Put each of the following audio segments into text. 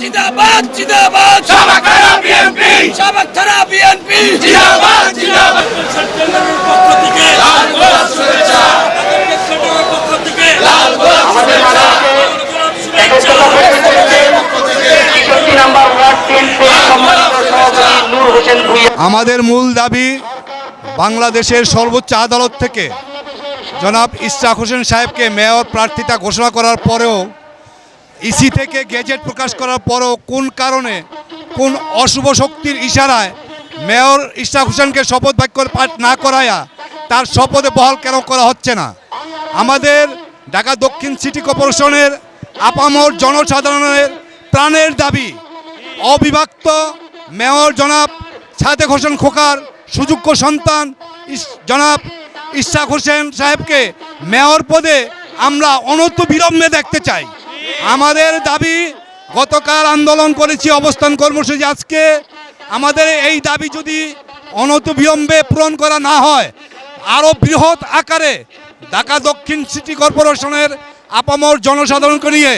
জিন্দাবাদ জিন্দাবাদ সাবাকারা বিএনপি থানা বিএনপি। জিন্দাবাদ জিন্দাবাদ সেপ্টেম্বরের পক্ষ থেকে লাল গোলাপ শুভেচ্ছা। সেপ্টেম্বরের পক্ষ থেকে লাল গোলাপ শুভেচ্ছা। শুভেচ্ছা পক্ষ থেকে ছেষট্টি নাম্বার ওয়ার্ড বিএনপির সম্মানিত সভাপতি নূর হোসেন ভূঁইয়া। আমাদের মূল দাবি বাংলাদেশের সর্বোচ্চ আদালত থেকে জনাব ইশরাক হোসেন সাহেবকে মেয়র প্রার্থিতা ঘোষণা করার পরেও ইসি থেকে গেজেট প্রকাশ করার পরও কোন কারণে, কোন অশুভ শক্তির ইশারায় মেয়র ইশরাক হোসেনকে শপথ বাক্য পাঠ না করায়া তার শপথে বহাল কেন করা হচ্ছে না? আমাদের ঢাকা দক্ষিণ সিটি কর্পোরেশনের আপামর জনসাধারণের প্রাণের দাবি, অবিভক্ত মেয়র জনাব সাদেক হোসেন খোকার সুযোগ্য সন্তান জনাব ইশাক হোসেন সাহেবকে মেয়র পদে আমরা অনত বিলম্বে দেখতে চাই। আমাদের দাবি, গতকাল আন্দোলন করেছি, অবস্থান কর্মসূচি আজকে। আমাদের এই দাবি যদি অনত বিলম্বে পূরণ করা না হয়, আরও বৃহৎ আকারে ঢাকা দক্ষিণ সিটি কর্পোরেশনের আপামর জনসাধারণকে নিয়ে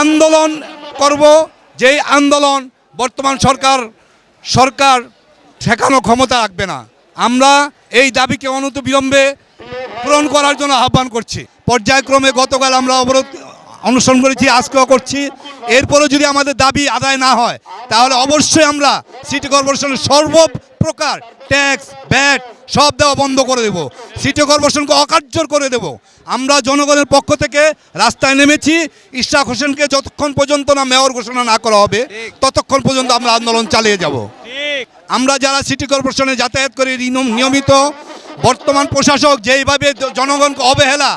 আন্দোলন করব। যেই আন্দোলন বর্তমান সরকার সরকার ঠেকানো ক্ষমতা রাখবে না। আমরা এই দাবিকে অনত বিলম্বে পূরণ করার জন্য আহ্বান করছি। পর্যায়ক্রমে গতকাল আমরা অবরোধ অনুসরণ করেছি, আজকেও করছি। এরপরেও যদি আমাদের দাবি আদায় না হয়, তাহলে অবশ্যই আমরা সিটি কর্পোরেশনের সর্বপ্রকার ট্যাক্স, ব্যাট সব দেওয়া বন্ধ করে দেব। সিটি কর্পোরেশনকে অকার্যর করে দেব। আমরা জনগণের পক্ষ থেকে রাস্তায় নেমেছি। ইশাক হোসেনকে যতক্ষণ পর্যন্ত না মেয়র ঘোষণা না করা হবে, ততক্ষণ পর্যন্ত আমরা আন্দোলন চালিয়ে যাব। আমরা যারা সিটি কর্পোরেশনে যাতায়াত করি নিয়মিত বর্তমান প্রশাসক যেইভাবে জনগণকে অবহেলা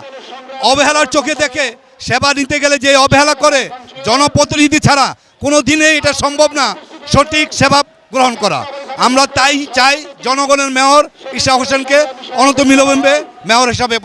অবহেলার চোখে দেখে সেবা নিতে গেলে যে অবহেলা করে জনপ্রতিনিধি ছাড়া কোনো দিনে এটা সম্ভব না, সঠিক সেবা গ্রহণ করা। আমরা তাই চাই জনগণের মেয়র ঈশা হোসেনকে অনত মিলবম্বে মেয়র হিসাবে